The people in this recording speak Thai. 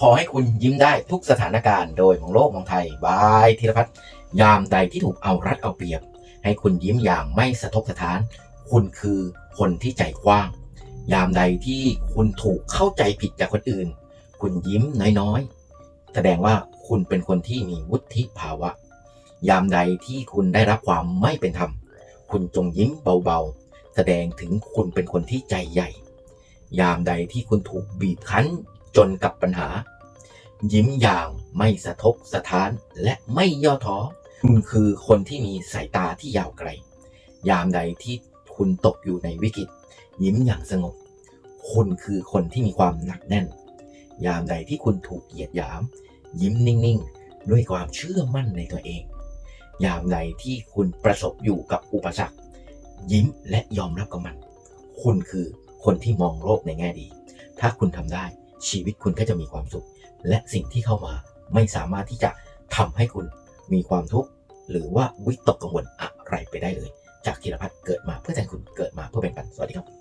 ขอให้คุณยิ้มได้ทุกสถานการณ์โดยมองโลกมองไทยบายธีรพัฒน์ยามใดที่ถูกเอารัดเอาเปรียบ ให้คุณยิ้มอย่างไม่สะทกสะท้าน คุณคือคนที่ใจกว้าง ยามใดที่คุณถูกเข้าใจผิดจากคนอื่น คุณยิ้มน้อยๆ แสดงว่าคุณเป็นคนที่มีวุฒิภาวะ ยามใดที่คุณได้รับความไม่เป็นธรรม คุณจงยิ้มเบาๆ แสดงถึงคุณเป็นคนที่ใจใหญ่ ยามใดที่คุณถูกบีบคั้น จนกับปัญหา ยิ้มอย่างไม่สะทกสะท้านและไม่ย่อท้อคุณคือคนที่มีสายตาที่ยาวไกล ยามใดที่คุณตกอยู่ในวิกฤต ยิ้มอย่างสงบ คุณคือคนที่มีความหนักแน่น ยามใดที่คุณถูกเหยียดหยาม ยิ้มนิ่งๆ ด้วยความเชื่อมั่นในตัวเอง ยามใดที่คุณประสบอยู่กับอุปสรรค ยิ้มและยอมรับกับมัน คุณคือคนที่มองโลกในแง่ดี ถ้าคุณทำได้ ชีวิตคุณก็จะมีความสุข และสิ่งที่เข้ามาไม่สามารถที่จะทำให้คุณมีความทุกข์หรือว่าวิตกกังวลอะไรไปได้เลย จากธีรพัฒน์เกิดมาเพื่อแทนคุณเกิดมาเพื่อเป็นปันสวัสดีครับ